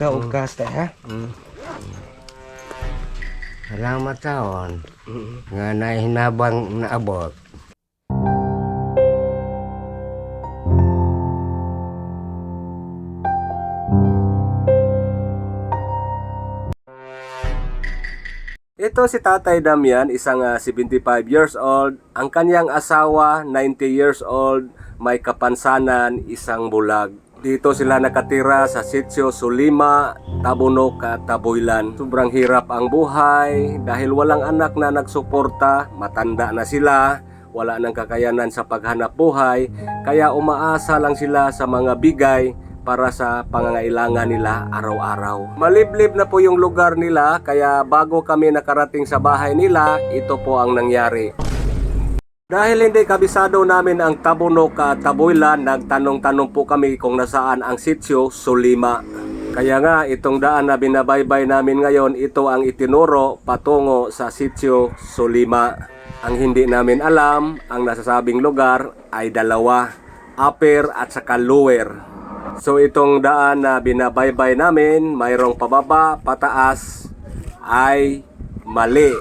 Naugas tayo ha? Mm. Salamat taon. Nga nahinabang naabot. Ito si Tatay Damian, isang ah, 75 years old. Ang kanyang asawa, 90 years old, may kapansanan, isang bulag. Dito sila nakatira sa sitio Sulima, Tabunok at Taboylan. Sobrang hirap ang buhay dahil walang anak na nagsuporta, matanda na sila, wala nang kakayanan sa paghanap buhay, kaya umaasa lang sila sa mga bigay para sa pangangailangan nila araw-araw. Maliblib na po yung lugar nila kaya bago kami nakarating sa bahay nila, ito po ang nangyari. Dahil hindi kabisado namin ang Tabunok at Taboylan, nagtanong-tanong po kami kung nasaan ang sitio Sulima. Kaya nga, itong daan na binabaybay namin ngayon, ito ang itinuro patungo sa sitio Sulima. Ang hindi namin alam, ang nasasabing lugar ay dalawa, upper at saka lower. So itong daan na binabaybay namin, mayroong pababa, pataas, ay mali.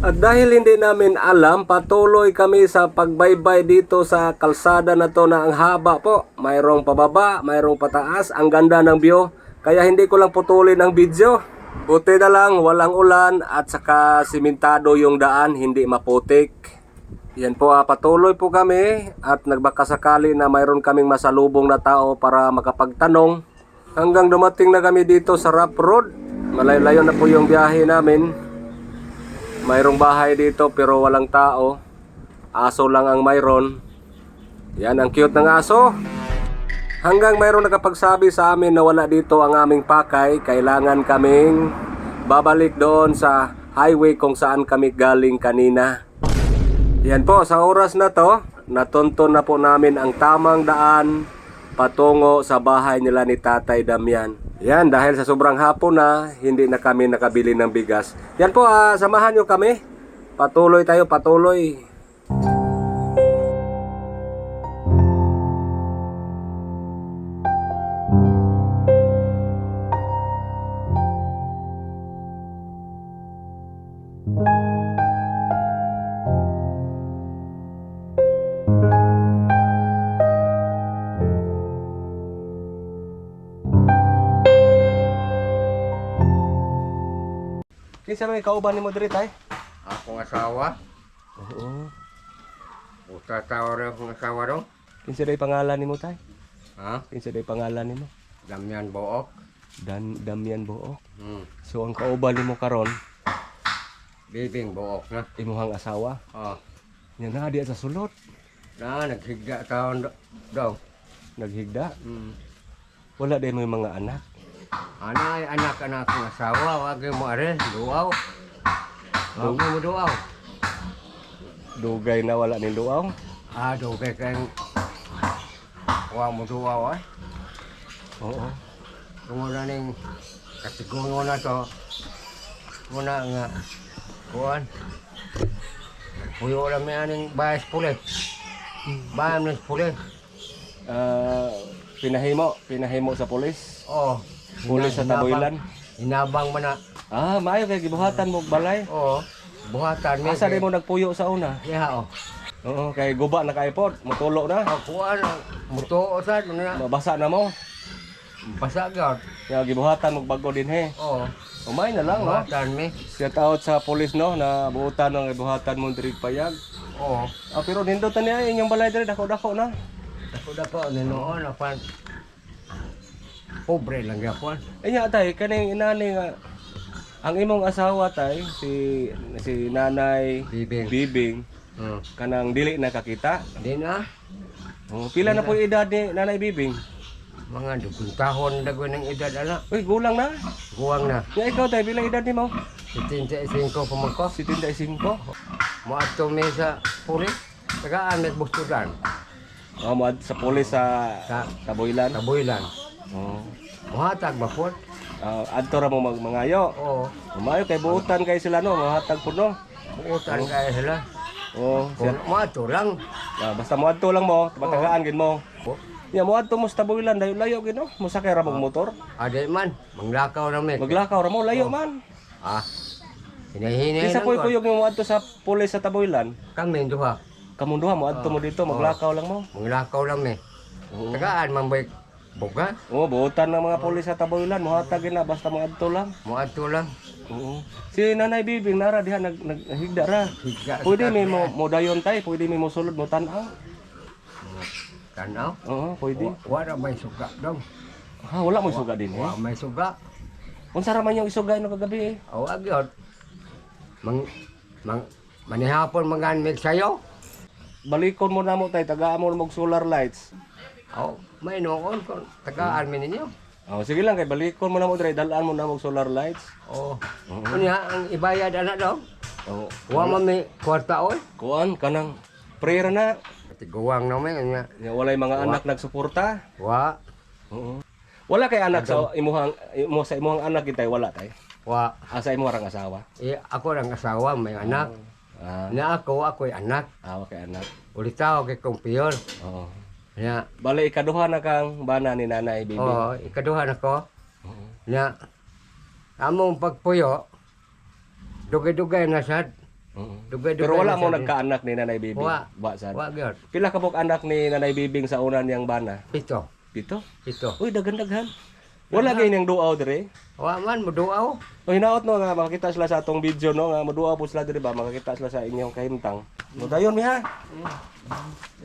At dahil hindi namin alam, patuloy kami sa pagbaybay dito sa kalsada na to na ang haba po. Mayroong pababa, mayroong pataas, ang ganda ng view. Kaya hindi ko lang putulin ang video. Buti na lang, walang ulan at saka simentado yung daan, hindi maputik. Yan po, ah, patuloy po kami at nagbakasakali na mayroon kaming masalubong na tao para makapagtanong. Hanggang dumating na kami dito sa Rap Road. Malayo-layo na po yung biyahe namin. Mayroong bahay dito pero walang tao. Aso lang ang mayroon. Yan ang cute ng aso. Hanggang mayroong nakapagsabi sa amin na wala dito ang aming pakay, kailangan kaming babalik doon sa highway kung saan kami galing kanina. Yan po, sa oras na to, natunton na po namin ang tamang daan patungo sa bahay nila ni Tatay Damian. Yan, dahil sa sobrang hapon na, hindi na kami nakabili ng bigas. Yan po, ah, samahan nyo kami. Patuloy tayo, patuloy. Kinsa may kauban ni mo diri tay? Akong asawa. Oo. Uta tao rin akong asawa ron. Kinsa day pangalan nimo tay? Ha? Kinsa day pangalan nimo? Damian Book. Dan Damian Book. Hmm. So ang kauban nimo karon Bibing Book na. imuhang asawa. Oh. Nya na diya sa sulod. Na, naghigda taon daw. Naghigda. Hmm. Wala din mo yung mga anak. Ana ay anak-anak ng asawa. Wag mo are. Duaw. Wag mo duaw. Dugay na wala ning duaw. Ah, dugay kang Wag mo duaw ay. Oo. Kung wala ning katigungo na to. Muna nga. Kuan. Puyo lang may aning bayas pulit. Bayam ng pulit. Ah, pinahimo, pinahimo sa pulis. Oh. Pulis sa Taboylan. Inabang man na. Ah, maayo kay gibuhatan mo balay. Oo. Buhatan mi. Asa di mo nagpuyo sa una? Ya, oh. Oo, kay guba na kay pod, mutulo na. Ako ano, muto sad mo na. Mabasa na mo. Pasagad. Kaya gibuhatan mo bago din he. Oo. Umay na lang, no? Buhatan mi. Shout out sa pulis, no? Na buutan ng gibuhatan mo diri payag. Oo. Ah, pero nindot na niya inyong balay diri dako-dako na. Ako na po, ninoon, apan. Pobre lang yapon. Anya tay kaning inani nga ang imong asawa tay si si Nanay Bibing. Bibing Hmm. kanang dili na kakita. Di na. Oh, pila na po yung edad ni Nanay Bibing? Mga dugong tahon dagoy ng edad ana. Uy, gulang na. Guwang na. Nga ikaw tay pila edad nimo? Itinta isingko pamangko. 75. Mo ato mi sa puri. Tagaan met bustudan. Oh, mo sa pulis sa Sa Taboylan. Taboylan. Oh. Muhatag ba po? Ah, adto ra mo mag mangayo. Oo. Umayo kay buutan kay sila no, mahatag pud no. Utan kaya sila. Oh, Kung mo ato lang. Ah, basta mo adto lang mo, matagaan gid mo. Po. Ya mo adto mo sa tabuilan dayo layo gino. Mo sakay ra mong motor. Adi man, manglakaw na may. Maglakaw ra mo layo man. Ah. Hinahinay koy ko. kuyog mo adto sa pulis sa tabuilan. Kami duha. Kamunduha mo adto mo dito maglakaw lang mo. Manglakaw lang may. Tagaan man buga. Oo, buutan ng mga pulis sa tabuilan mo hatagin na basta mo adto lang. Mo adto lang. Oo. Si Nanay Bibing nara diha nag naghigda ra. Higa. Pwede mi mo mo dayon tay, pwede mi mo sulod mo tan-aw. Tanaw. Oo, pwede. Wala may suga daw. Ha, wala mo isuga din eh. Wala may suga. Unsa ra man yung isuga no kagabi eh? O agyod. Mang mang manihapon mangan mig sayo. Balikon mo na mo tay, tagaan mo mag solar lights. O may noon kon tagaan mi ninyo. Oh, sige lang kay balikon mo na mo dre, dalaan mo na mag solar lights. O. Unya ang ibayad ana daw. Oh, Wa man mi kwarta oy. kuan kanang prayer na. Tiguwang na may nya. Nga walay mga anak nagsuporta. Wa Oo. Wala kay anak sa imuhang imo sa imuhang anak kitay wala tay. wa Asa imo rang asawa. eh, ako lang asawa may anak. Ah, Na ako ako'y anak. awa kay anak. Ulitaw kay kong piyon. Oo. Nya Bali ikaduha na kang bana ni nanay bibi. oh ikaduha na ko. Nya among pagpuyo dugay-dugay na sad. Oo. Dugay-dugay. Pero wala na mo sad. nagkaanak ni nanay bibi. Wa. Wa sad. Wa gyud. Pila ka anak ni nanay bibing sa una niyang bana? Pito. Pito. Pito. Uy, daghan-daghan. Wala kay niyang duaw dire. Wa man muduaw. O hinaot no nga makakita sila sa atong video no nga moduaw po sila dire ba makakita sila sa inyong kahimtang. No dayon mi ha.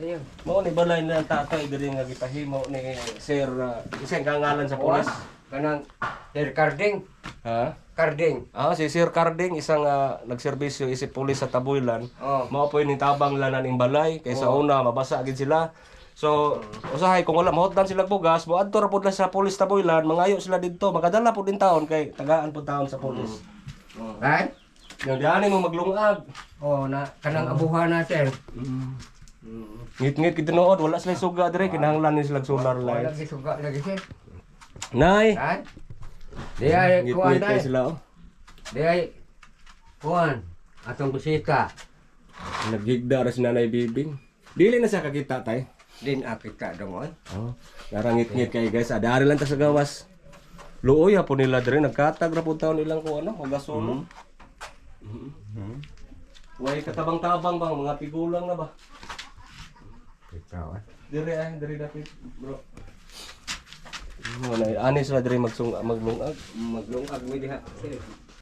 Ayun. Mo ni balay na tatay diri nga gipahimo ni Sir uh, isang kangalan sa pulis. Kanang Sir Carding. Ha? Carding. Ah, si Sir Carding isang uh, nagserbisyo isip pulis sa Tabuilan. Oh. Mao po ni tabang lanan ing balay kay sa una mabasa gid sila. So, usahay kung wala mahotdan sila bugas, moadto ra pud na sa pulis Tabuilan, mangayo sila didto, makadala pud din taon kay tagaan pud taon sa pulis. Right? Diani mo maglungag. Oh, na kanang abuhan na sir. Ngit-ngit kita nood, wala sila suga dire, kinahanglan ni sila solar Wala light. lagi suga lagi sir. Nay, Right? Di ay kuan dai. sila oh. Di ay kuan atong bisita. Nagigda ra si Nanay Bibing. Dili na siya kakita tay. Din akita dong oy. Oh, narangit-ngit kay guys. Adari lang ta sa gawas. Luoy po nila dire nagkatag ra pud taon ilang ko ano, magasulo. Mhm. Way katabang-tabang bang mga pigulang na ba? Kita oy. Dire ay, dire dapit, bro. Ano, ani sila dire magsung maglungag. Maglungag mi diha.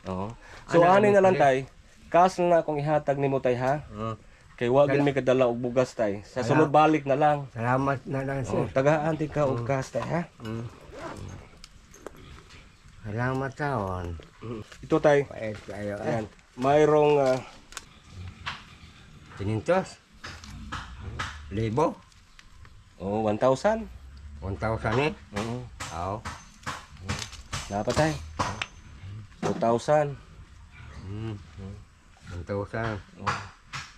Oo. So ani na lang tay. Kas na akong ihatag nimo tay ha. Oh. Kay wa gid mi kadala og bugas tay. Sa sunod balik na lang. Salamat na lang Oh, sir. tagaan ti ka og kas tay ha. Mm. Salamat taon. Ito tay. Eh. Ayan. Mayroong ah, Tinintos. Libo. oh, 1,000. 1,000 eh. Oo. Aw. Dapat tay. 2,000. Hmm. 1,000. Oh.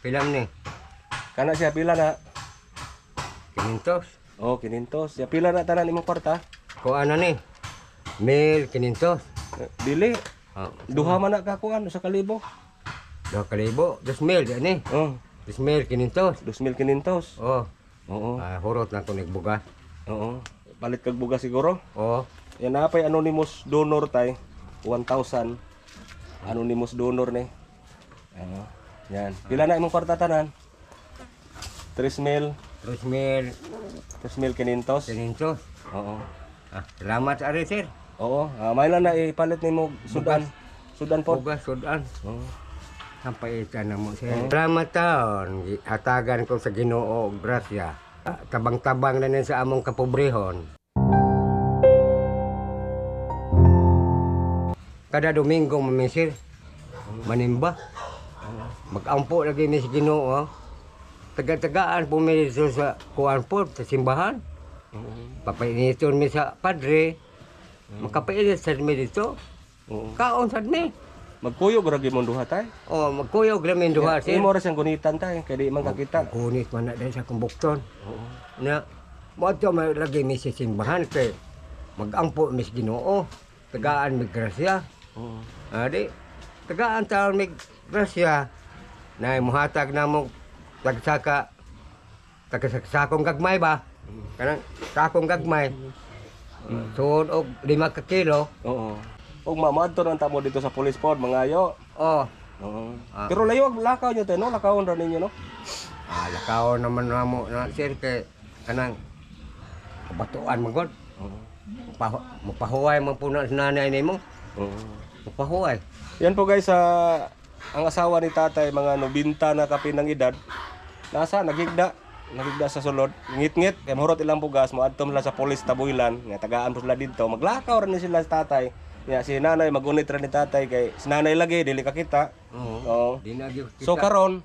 Pilam ni. Kana siya pila na? Tinintos. Oh, 500. Ya pila na tanan imong kwarta? Kuan na ni. Mil, tinintos. Eh, Dili. Oh. Duha man na ka kuan sa kalibo. Dua kalibo. Dos mil, yan ni. Oh, Dos mil, kinintos. 2,500. Oh. Oo. Ah, hurot na ko nagbuga. Oo. Palit kag bugas siguro. Oh. Yan na pa'y anonymous donor tay. 1,000. Anonymous donor ni. Ano? Yan. Pila na imong kwarta tanan? 3 mil. Dos mil, 3 mil 500. tinintos. Oo. Ah, salamat ari sir. Oo. Ah, may lang na ipalit nimo sudan. Sudan po. Bugas, sudan. Oo. Sampai ita na mo sir. Salamat taon. Hatagan ko sa ginoo, og grasya. Ah, Tabang-tabang na niya sa among kapobrehon. Kada Domingo mamisir, manimba. Mag-ampo lagi ni sa ginoo. Taga-tagaan po mi dito sa kuwan po, sa simbahan. Papainiton mi sa padre. Makapainit sa mi dito. Oo. Kaon sa mi. Magkuyog ra gyud mong duha tay. Oh, magkuyog lamin duha sir. Imo ra siyang gunitan tay kay di man kakita. Kunit man na dahil sa kumbukton. Oo. Na, mo ito may lagi mi sa simbahan kay mag-ampo mis ginoo. Tagaan mi grasya. Oo. Adi, tagaan taon mi grasya. Na muhatag na mo tagsaka tagsakong gagmay ba? Kanang sakong gagmay. Suod og lima ka kilo. Oo. Ug mamadto nang tamo dito sa police pod mangayo. Oh, Oo. Ah. Pero layo ang lakaw nyo tayo, no? Lakawon ra ninyo, no? ah, lakaw naman namo na sir kay kanang kabatuan mo god. Oo. Pahu mapahuway man po na nanay nimo. Oo. Mapahuway. Yan po guys, sa ang asawa ni tatay, mga nobinta na kapinang edad, nasa, nagigda, nagigda sa sulod, ngit-ngit, kaya mahurot ilang bugas, moadtom sila sa polis tabuilan, nga tagaan po sila dito, maglakaw rin sila sa tatay, nga si nanay, magunit rin ni tatay, kay si nanay lagi, dili ka kita. Oo. Kita. So karon,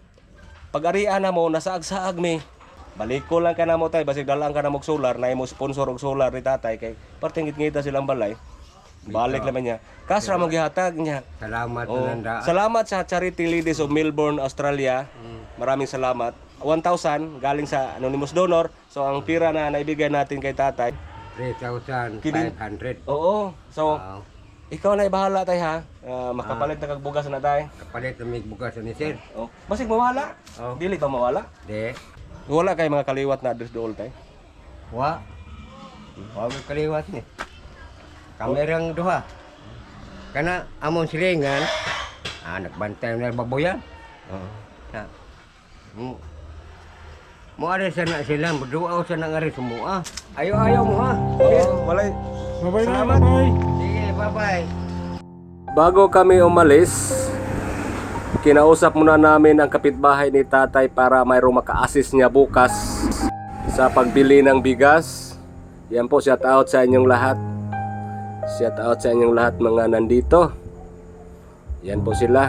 pag-arian na mo, nasaag-saag mi, balik ko lang ka na mo tay, basig dalang ka na mo solar, na mo sponsor og solar ni tatay, kay parting ngit-ngita silang balay, balik naman niya. Kasra mo gihatag niya. Salamat nanda. Salamat sa Charity Ladies of Melbourne, Australia. Maraming salamat. 1,000 galing sa anonymous donor. So ang pira na naibigay natin kay tatay. 3,500. Oo. So Wow. ikaw na ibahala tay ha. Ah, makapalit na kag bugas na tay. Kapalit na may ni sir. Oh. Basig mawala. Oh. Dili ba mawala? De. Wala kay mga kaliwat na address dool tay. Wa. Wa mo kaliwat ni. Kamerang duha. Kana amon silingan. Ah, nagbantay na baboyan. Oo. Na. Ada sana sila berdoa sa nang ari semua. Ayo ayo mo ha. Oo, walay. Salamat. Sige, bye-bye. Bago kami umalis, kinausap muna namin ang kapitbahay ni tatay para mayroong maka-assist niya bukas sa pagbili ng bigas. Yan po, shout out sa inyong lahat. Shout out sa inyong lahat mga nandito. Yan po sila.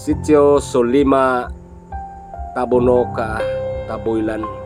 Sitio Solima Tabonoka, Taboylan.